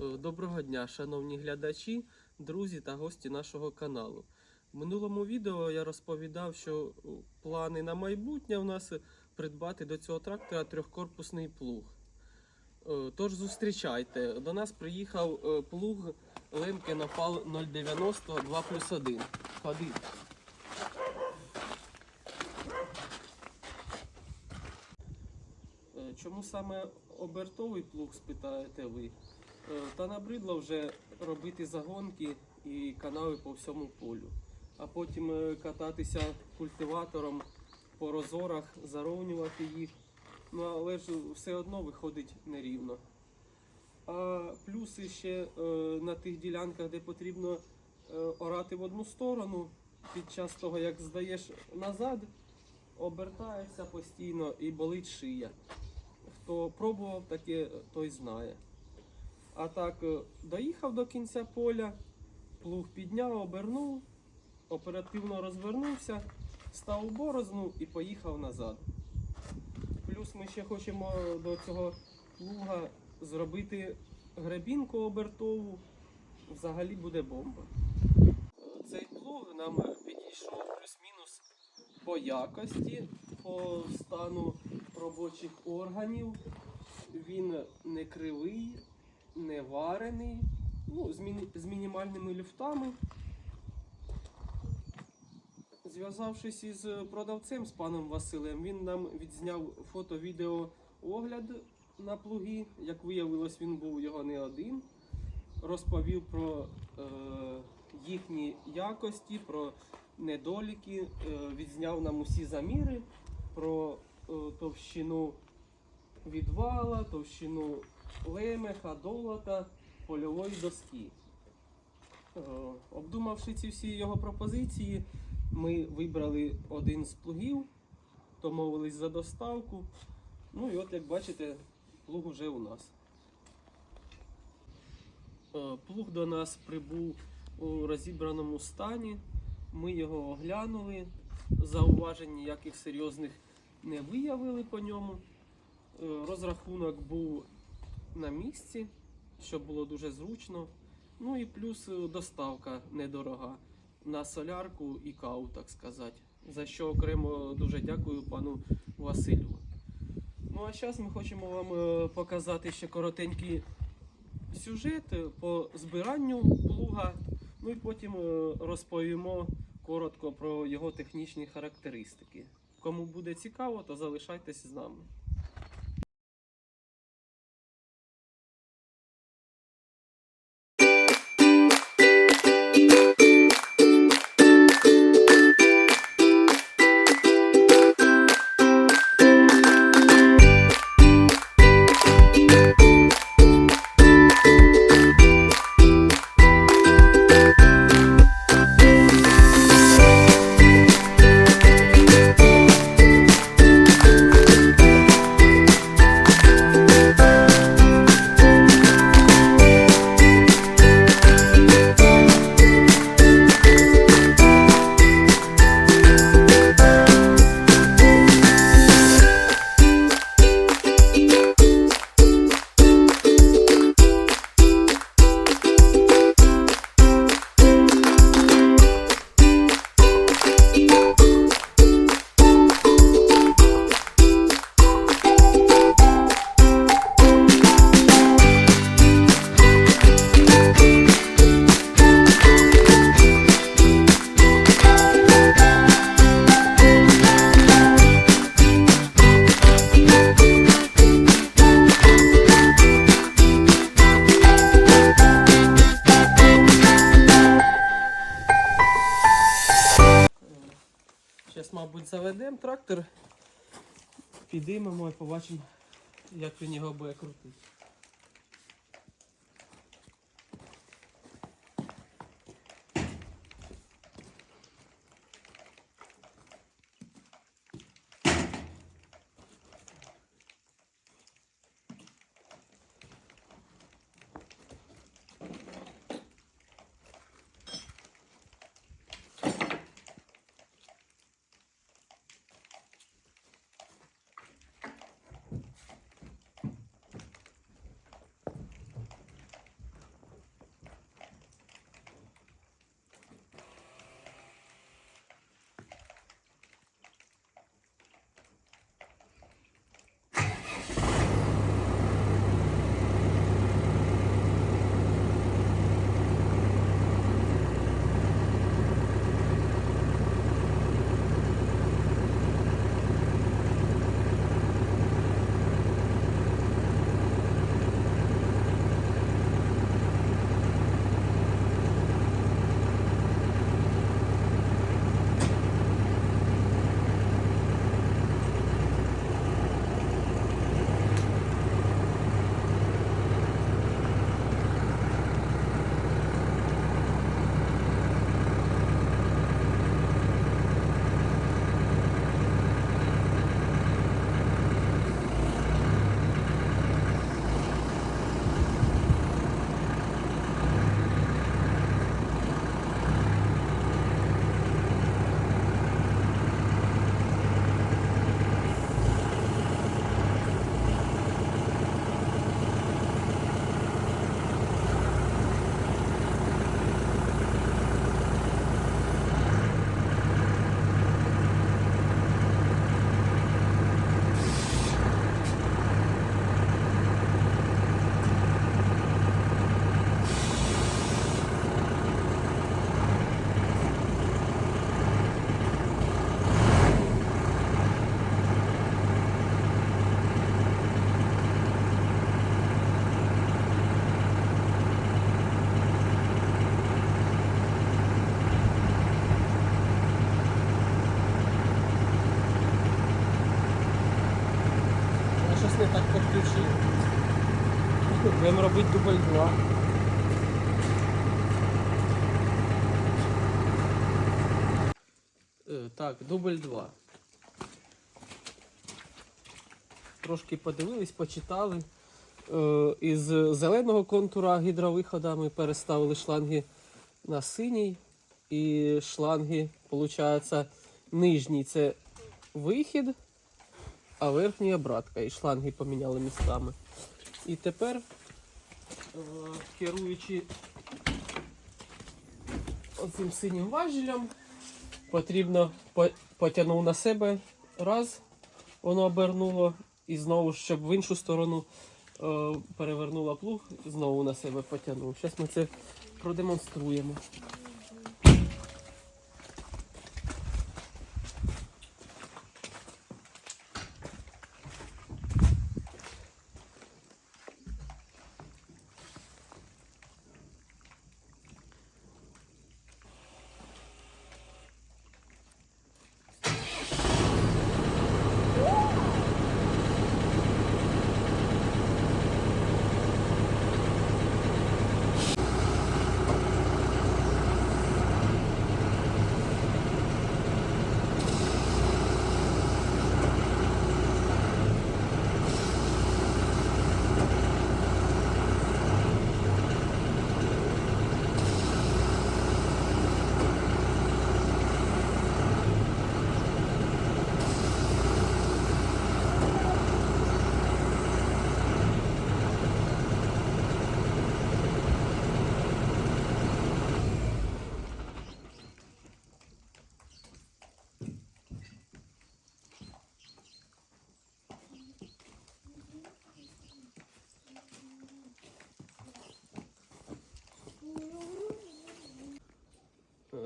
Е, Доброго дня, шановні глядачі, друзі та гості нашого каналу. В минулому відео я розповідав, що е, плани на майбутнє у нас придбати до цього трактора трьохкорпусний плуг. Е, Тож зустрічайте. До нас приїхав е, плуг Лемке Напал 090 2 плюс 1. Ходи. Е, Чому саме обертовий плуг, спитаєте ви? Е, Та набридло вже робити загонки і канави по всьому полю, а потім е, кататися культиватором по розорах, заровнювати їх. Ну але ж все одно виходить нерівно. А плюси ще е, на тих ділянках, де потрібно орати в одну сторону, під час того, як здаєш назад, обертаєшся постійно і болить шия. Хто пробував таке, той знає. А так, е, доїхав до кінця поля, плуг підняв, обернув, оперативно розвернувся, став у борозну і поїхав назад. Плюс ми ще хочемо до цього плуга зробити гребінку обертову. Взагалі буде бомба. Цей плуг нам підійшов плюс-мінус по якості, по стану робочих органів. Він не кривий, не варений, ну, з, міні- з мінімальними люфтами. Зв'язавшись із продавцем, з паном Василем, він нам відзняв фото-відео огляд на плуги. Як виявилось, він був його не один. Розповів про е, їхні якості, про недоліки, е, відзняв нам усі заміри, про е, товщину відвала, товщину лемеха, долота, польової доски. Е, Обдумавши ці всі його пропозиції, ми вибрали один з плугів, домовились за доставку. Ну і от, як бачите, плуг уже у нас. Е, Плуг до нас прибув у розібраному стані. Ми його оглянули. Зауважень ніяких серйозних не виявили по ньому. Е, Розрахунок був на місці, що було дуже зручно. Ну і плюс е, доставка недорога на солярку і каву, так сказати. За що окремо дуже дякую пану Василю. Ну а зараз ми хочемо вам е, показати ще коротенький сюжет е, по збиранню плуга. Ну і потім розповімо коротко про його технічні характеристики. Кому буде цікаво, то залишайтесь з нами. Трактор, підіймемо і побачимо, як він його буде крутити. Будемо робити дубль 2. Е, Так, дубль 2. Трошки подивились, почитали. Е, Із зеленого контура гідровихода ми переставили шланги на синій. І шланги, виходить, нижній це вихід, а верхній обратка. І шланги поміняли містами. І тепер, керуючи оцим синім важелем, потрібно по- потягнув на себе раз, воно обернуло, і знову, щоб в іншу сторону е, перевернула плуг, знову на себе потягнув. Зараз ми це продемонструємо.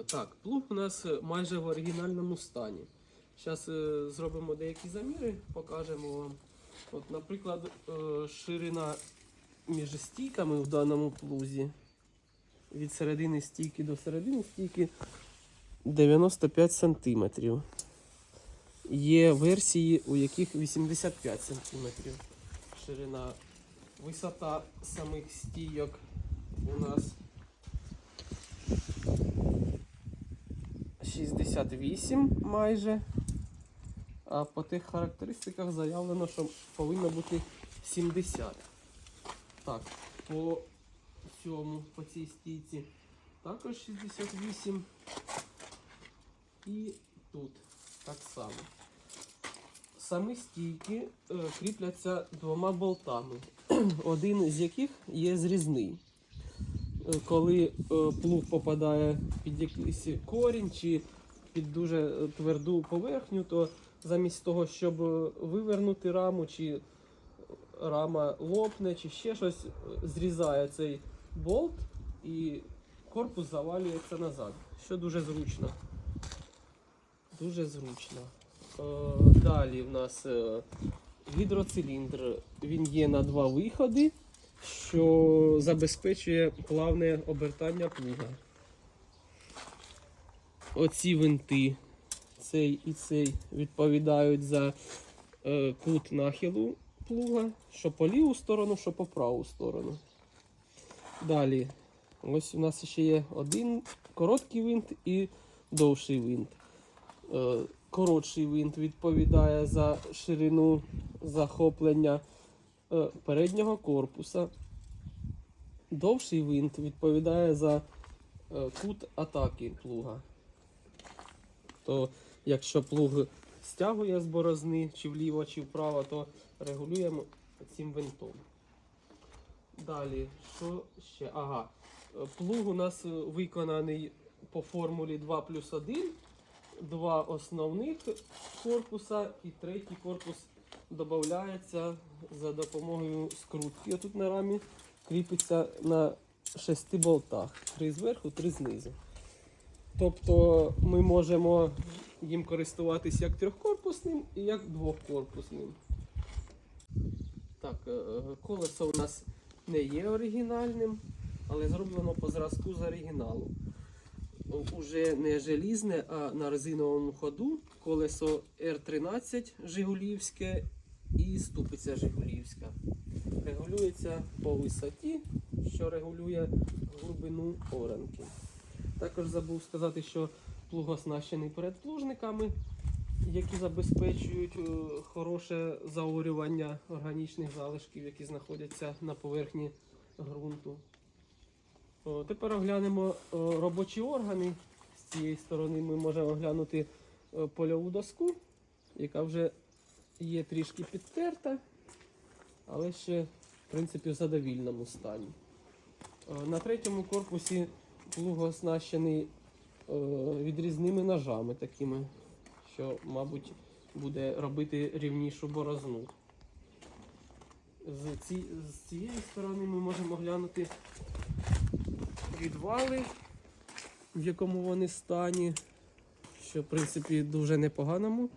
Так, плуг у нас е, майже в оригінальному стані. Зараз зробимо деякі заміри, покажемо вам. От, наприклад, е, ширина між стійками в даному плузі від середини стійки до середини стійки 95 см. Є версії, у яких 85 см ширина. Висота самих стійок у нас 68 майже. А по тих характеристиках заявлено, що повинно бути 70. Так, по цьому, по цій стійці також 68. І тут так само. Самі стійки е, кріпляться двома болтами, один з яких є зрізний. Е, коли е, плуг попадає під якийсь корінь чи під дуже е, тверду поверхню, то замість того, щоб вивернути раму, чи рама лопне, чи ще щось, зрізає цей болт і корпус завалюється назад, що дуже зручно. Дуже зручно. Далі в нас гідроциліндр. Він є на два виходи що забезпечує плавне обертання плуга. Оці винти, цей і цей, відповідають за е, кут нахилу плуга, що по ліву сторону, що по праву сторону. Далі, ось у нас ще є один короткий винт і довший винт. Е, коротший винт відповідає за ширину захоплення переднього корпуса. Довший винт відповідає за е, кут атаки плуга. То якщо плуг стягує з борозни чи вліво, чи вправо, то регулюємо цим винтом. Далі, що ще? Ага. е, Плуг у нас е, виконаний по формулі 2 плюс 1. Два основних корпуса і третій корпус додається за допомогою скрутки. Тут на рамі кріпиться на шести болтах. Три зверху, три знизу. Тобто ми можемо їм користуватись як трьохкорпусним і як двохкорпусним. Так, е, колесо у нас не є оригінальним, але зроблено по зразку з оригіналу. Уже не желізне, а на резиновому ходу. Колесо R13 Жигулівське і ступиця Жигулівська. регулюється по висоті, що регулює глибину оранки. Також забув сказати, що плуг оснащений передплужниками, які забезпечують е, хороше заорювання органічних залишків, які знаходяться на поверхні ґрунту. Тепер оглянемо е, робочі органи. З цієї сторони ми можемо оглянути е, польову доску, яка вже є трішки підтерта, але ще в принципі в задовільному стані. Е, На третьому корпусі плуг оснащений е, відрізними ножами такими, що, мабуть, буде робити рівнішу борозну. З, ці, з цієї сторони ми можемо глянути відвали, в якому вони стані, що в принципі дуже непоганому,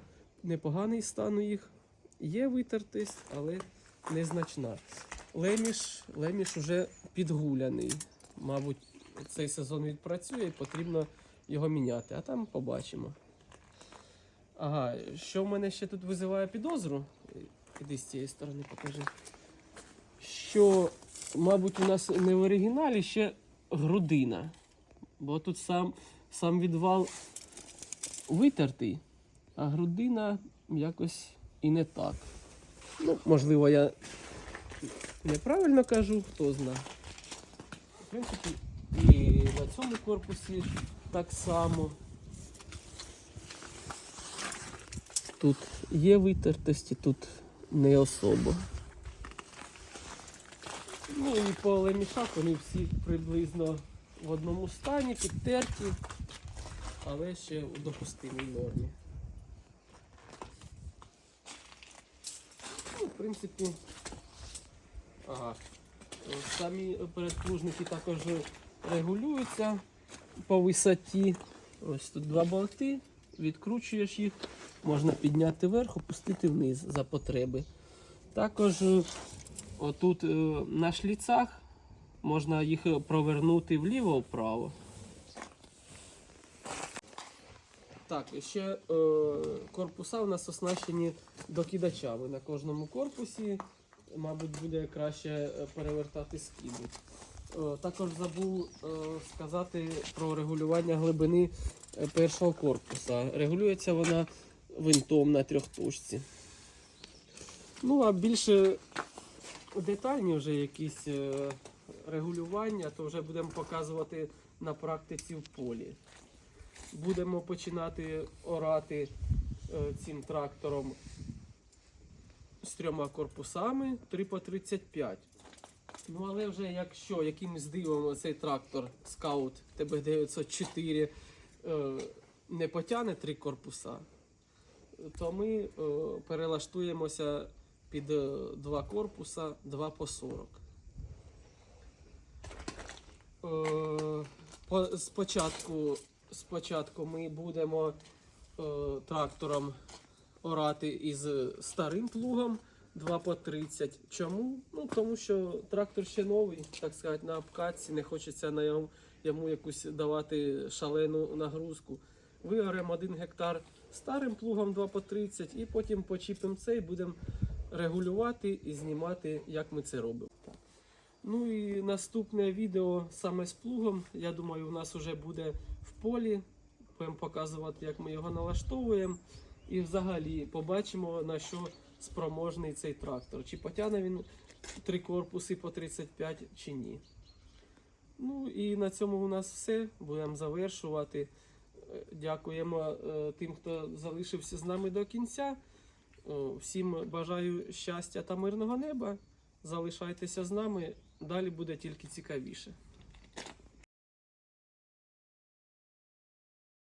непоганий стан у їх. Є витертість, але незначна. Леміш, леміш уже підгуляний. Мабуть, цей сезон відпрацює і потрібно його міняти, а там побачимо. Ага, що в мене ще тут визиває підозру? Іди з цієї сторони покажи. Що, мабуть, у нас не в оригіналі ще грудина. Бо тут сам, сам відвал витертий, а грудина якось і не так. Ну, можливо, я неправильно кажу, хто знає. В принципі, і на цьому корпусі так само. Тут є витертості, тут не особо. Ну і по лемішах вони всі приблизно в одному стані, підтерті, але ще у допустимій нормі. Ну, в принципі, ага. Самі передплужники також регулюються по висоті. Ось тут два болти, відкручуєш їх, можна підняти вверх, опустити вниз за потреби. Також е, отут е, на шліцах можна їх провернути вліво-вправо. Так, ще е, корпуса у нас оснащені докидачами на кожному корпусі. Мабуть, буде краще е, перевертати скиди. Е, також забув е, сказати про регулювання глибини е, першого корпуса. Регулюється вона винтом на трьохточці. Ну, а більше детальні вже якісь е, регулювання, то вже будемо показувати на практиці в полі. Будемо починати орати е, цим трактором з трьома корпусами 3 по 35. Ну, але вже якщо якимось дивом цей трактор Scout TB904 е, не потягне три корпуса, то ми е, перелаштуємося під два корпуса 2 по 40. Е, спочатку, спочатку ми будемо е, трактором орати із старим плугом 2 по 30. Чому? Ну, тому що трактор ще новий, так сказати, на обкатці, не хочеться на йому, йому якусь давати шалену нагрузку. Виоремо 1 гектар старим плугом 2 по 30 і потім почіпимо цей, будемо регулювати і знімати, як ми це робимо. Ну і наступне відео саме з плугом. Я думаю, у нас вже буде в полі. Будемо показувати, як ми його налаштовуємо. І взагалі побачимо, на що спроможний цей трактор. Чи потягне він три корпуси по 35 чи ні. Ну і на цьому у нас все. Будемо завершувати. Е, Дякуємо е, тим, хто залишився з нами до кінця. Е, Всім бажаю щастя та мирного неба. Залишайтеся з нами. Далі буде тільки цікавіше.